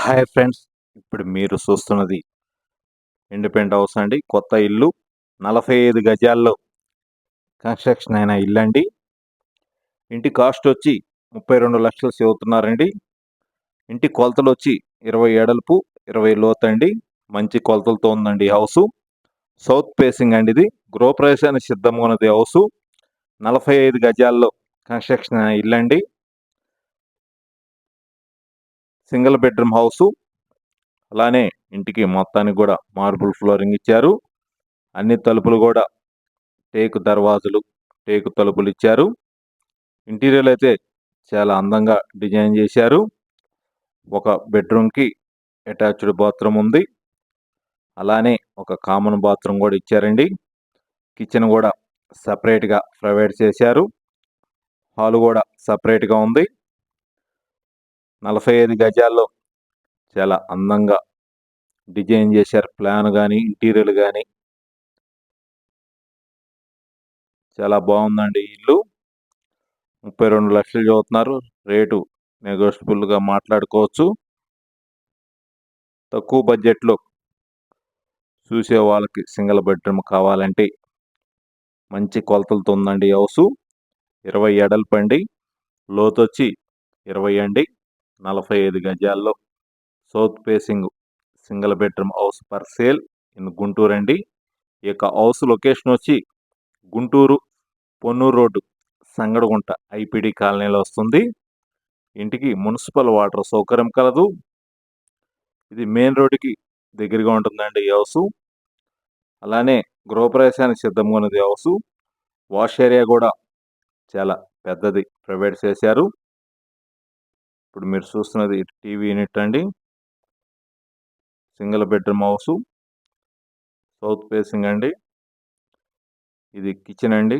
Hi friends ఇప్పుడు మీరు చూస్తున్నది ఇండిపెండెంట్ హౌస్ అండి. కొత్త ఇల్లు నలభై ఐదు గజాల్లో కన్స్ట్రక్షన్ అయిన ఇల్లు అండి ఇంటి కాస్ట్ వచ్చి ముప్పై రెండు లక్షలు చెబుతున్నారండి. ఇంటి కొలతలు వచ్చి ఇరవై ఏడల్పు ఇరవై లోతండి. మంచి కొలతలతో ఉందండి హౌస్. సౌత్ ఫేసింగ్ అండి ఇది. గృహప్రవేశానికి సిద్ధంగా ఉన్నది హౌస్. నలభై ఐదు గజాల్లో కన్స్ట్రక్షన్ అయిన ఇల్లు అండి సింగిల్ బెడ్రూమ్ హౌసు. అలానే ఇంటికి మొత్తానికి కూడా మార్బుల్ ఫ్లోరింగ్ ఇచ్చారు. అన్ని తలుపులు కూడా టేకు దర్వాజులు టేకు తలుపులు ఇచ్చారు. ఇంటీరియర్ అయితే చాలా అందంగా డిజైన్ చేశారు. ఒక బెడ్రూమ్కి అటాచ్డ్ బాత్రూమ్ ఉంది. అలానే ఒక కామన్ బాత్రూమ్ కూడా ఇచ్చారండి. కిచెన్ కూడా సపరేట్గా ప్రొవైడ్ చేశారు. హాల్ కూడా సపరేట్గా ఉంది. నలభై ఐదు గజాల్లో చాలా అందంగా డిజైన్ చేశారు. ప్లాన్ కానీ ఇంటీరియర్ కానీ చాలా బాగుందండి ఇల్లు. ముప్పై రెండు లక్షలు చదువుతున్నారు. రేటు నెగోషియబుల్గా మాట్లాడుకోవచ్చు. తక్కువ బడ్జెట్లో చూసే వాళ్ళకి సింగిల్ బెడ్రూమ్ కావాలంటే మంచి కొలతలతో ఉందండి హౌసు. ఇరవై ఎడల్పండి లోతొచ్చి ఇరవై అండి. నలభై ఐదు గజాల్లో south facing single bedroom house for sale in Guntur అండి. ఈ యొక్క హౌస్ లొకేషన్ వచ్చి గుంటూరు పొన్నూరు రోడ్డు సంగడగుంట ఐపీడీ కాలనీలో వస్తుంది. ఇంటికి మున్సిపల్ వాటర్ సౌకర్యం కలదు. ఇది మెయిన్ రోడ్డుకి దగ్గరగా ఉంటుందండి ఈ హౌస్. అలానే గృహప్రవేశానికి సిద్ధంగా ఉన్నది హౌస్. వాష్ ఏరియా కూడా చాలా పెద్దది. ప్రొవైడ్ చేశారు ఇప్పుడు మీరు చూస్తున్నది టీవీ యూనిట్ అండి. Single bedroom house. South facing అండి. ఇది కిచెన్ అండి.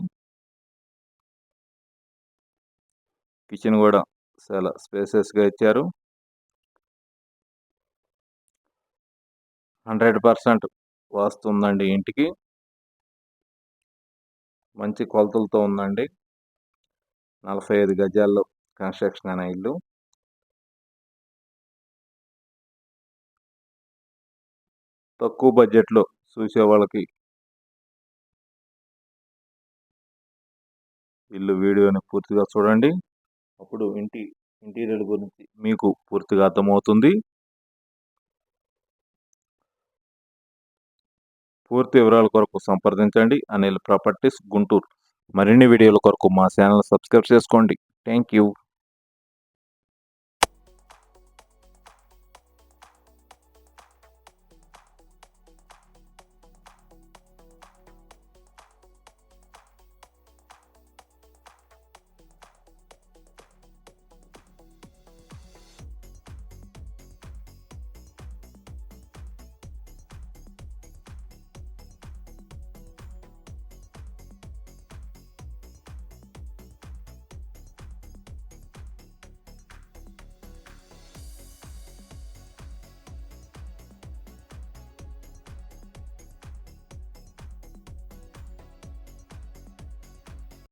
కిచెన్ కూడా చాలా స్పేసెస్గా ఇచ్చారు. హండ్రెడ్ పర్సెంట్ వాస్తుందండి ఇంటికి. మంచి కొలతలతో ఉందండి. నలభై ఐదు గజాల్లో కన్స్ట్రక్షన్ అయిన ఇల్లు. తక్కువ బడ్జెట్లో చూసే వాళ్ళకి ఇల్లు వీడియోని పూర్తిగా చూడండి. అప్పుడు ఇంటి ఇంటీరియర్ గురించి మీకు పూర్తిగా అర్థమవుతుంది. పూర్తి వివరాల కొరకు సంప్రదించండి. అనిల్ ప్రాపర్టీస్ గుంటూరు. మరిన్ని వీడియోల కొరకు మా ఛానల్ సబ్స్క్రైబ్ చేసుకోండి. Thank you